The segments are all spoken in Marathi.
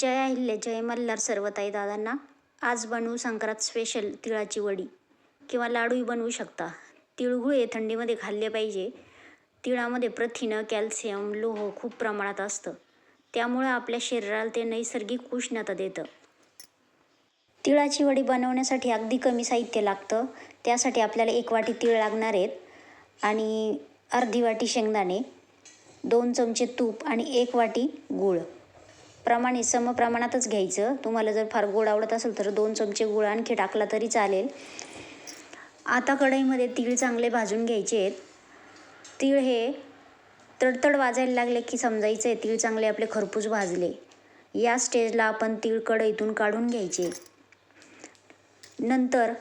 जय अहिल्य जय मल्हार सर्वताई दादांना. आज बनवू संक्रांत स्पेशल तिळाची वडी. किंवा लाडूही बनवू शकता. तिळगुळ हे थंडीमध्ये खाल्ले पाहिजे. तिळामध्ये प्रथिनं कॅल्शियम लोह खूप प्रमाणात असतं. त्यामुळं आपल्या शरीराला ते नैसर्गिक उष्णता देतं. तिळाची वडी बनवण्यासाठी अगदी कमी साहित्य लागतं. त्यासाठी आपल्याला एक वाटी तीळ लागणार आहेत. आणि अर्धी वाटी शेंगदाणे दोन चमचे तूप आणि एक वाटी गूळ. प्रमाणे समप्रमाणातच घ्यायचं. तुम्हाला जर फार गोड आवडत असेल तर दोन चमचे गुळ आणखी टाकला तरी चालेल. आता कढईमध्ये तीळ चांगले भाजून घ्यायचे आहेत. तीळ हे तडतड वाजायला लागले की समजायचं आहे तीळ चांगले आपले खरपूस भाजले. या स्टेजला आपण तीळ कढईतून काढून घ्यायचे. नंतर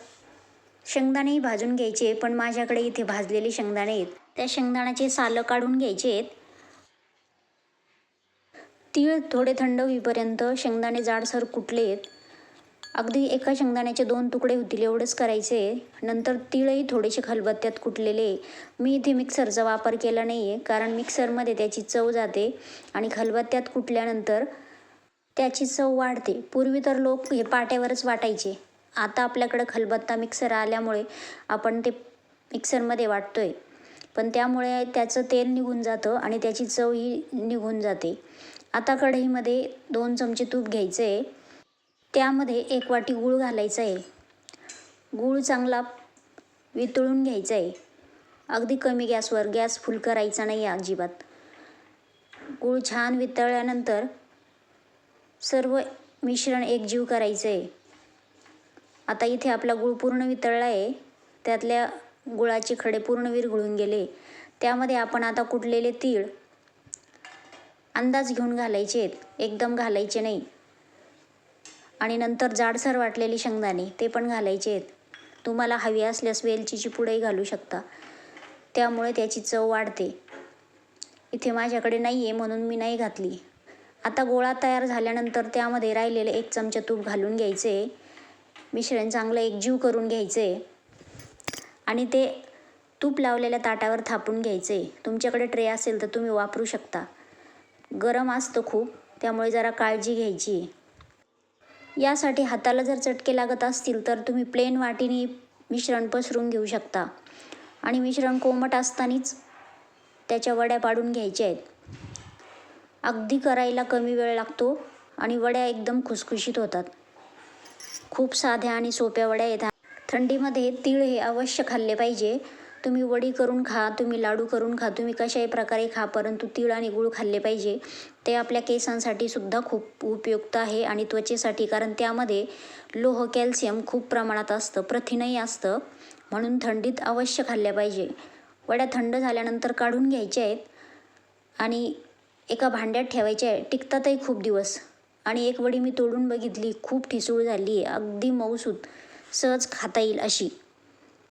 शेंगदाणेही भाजून घ्यायचे पण माझ्याकडे इथे भाजलेले शेंगदाणे आहेत. त्या शेंगदाण्याचे सालं काढून घ्यायचे आहेत. तीळ थोडे थंड होईपर्यंत शेंगदाणे जाडसर कुटले. आहेत अगदी एका शेंगदाण्याचे दोन तुकडे होतील एवढंच करायचे. नंतर तीळही थोडेसे खलबत्त्यात कुटलेले. मी इथे मिक्सरचा वापर केला नाही आहे कारण मिक्सरमध्ये त्याची चव जाते आणि खलबत्त्यात कुटल्यानंतर त्याची चव वाढते. पूर्वी तर लोक हे पाट्यावरच वाटायचे. आता आपल्याकडं खलबत्ता मिक्सर आल्यामुळे आपण ते मिक्सरमध्ये वाटतो आहे पण त्यामुळे त्याचं तेल निघून जातं आणि त्याची चवही निघून जाते. आता कढईमध्ये दोन चमचे तूप घ्यायचं आहे. त्यामध्ये एक वाटी गूळ घालायचा आहे. गूळ चांगला वितळून घ्यायचा आहे. अगदी कमी गॅसवर गॅस फुल करायचा नाही आहे अजिबात. गूळ छान वितळल्यानंतर सर्व मिश्रण एकजीव करायचं आहे. आता इथे आपला गूळ पूर्ण वितळला आहे. त्यातल्या गुळाचे खडे पूर्ण विरघळून गेले. त्यामध्ये आपण आता कुटलेले तीळ अंदाज घेऊन घालायचे आहेत. एकदम घालायचे नाही. आणि नंतर जाडसर वाटलेली शेंगदाणे ते पण घालायचे आहेत. तुम्हाला हवी असल्यास वेलचीची पुडही घालू शकता. त्यामुळे त्याची चव वाढते. इथे माझ्याकडे नाही आहे म्हणून मी नाही घातली. आता गोळा तयार झाल्यानंतर त्यामध्ये राहिलेले एक चमचा तूप घालून घ्यायचे. मिश्रण चांगलं एकजीव करून घ्यायचे. आणि ते तूप लावलेल्या ताटावर थापून घ्यायचे. तुमच्याकडे ट्रे असेल तर तुम्ही वापरू शकता. गरम असतं खूप त्यामुळे जरा काळजी घ्यायची. यासाठी हाताला जर चटके लागत असतील तर तुम्ही प्लेन वाटीने मिश्रण पसरून घेऊ शकता. आणि मिश्रण कोमट असतानाच त्याच्या वड्या पाडून घ्यायच्या आहेत. अगदी करायला कमी वेळ लागतो आणि वड्या एकदम खुसखुशीत होतात. खूप साध्या आणि सोप्या वड्या येतात थंडीमध्ये तीळ हे अवश्य खाल्ले पाहिजे. तुम्ही वडी करून खा तुम्ही लाडू करून खा तुम्ही कशाही प्रकारे खा परंतु तीळ आणि गूळ खाल्ले पाहिजे. ते आपल्या केसांसाठी सुद्धा खूप उपयुक्त आहे आणि त्वचेसाठी कारण त्यामध्ये लोह कॅल्शियम खूप प्रमाणात असतं प्रथिनही असतं म्हणून थंडीत अवश्य खाल्ल्या पाहिजे. वड्या थंड झाल्यानंतर काढून घ्यायच्या आहेत आणि एका भांड्यात ठेवायच्या आहे टिकतातही खूप दिवस. आणि एक वडी मी तोडून बघितली खूप ठिसूळ झाली आहे अगदी मऊसूत सहज खाता येईल अशी.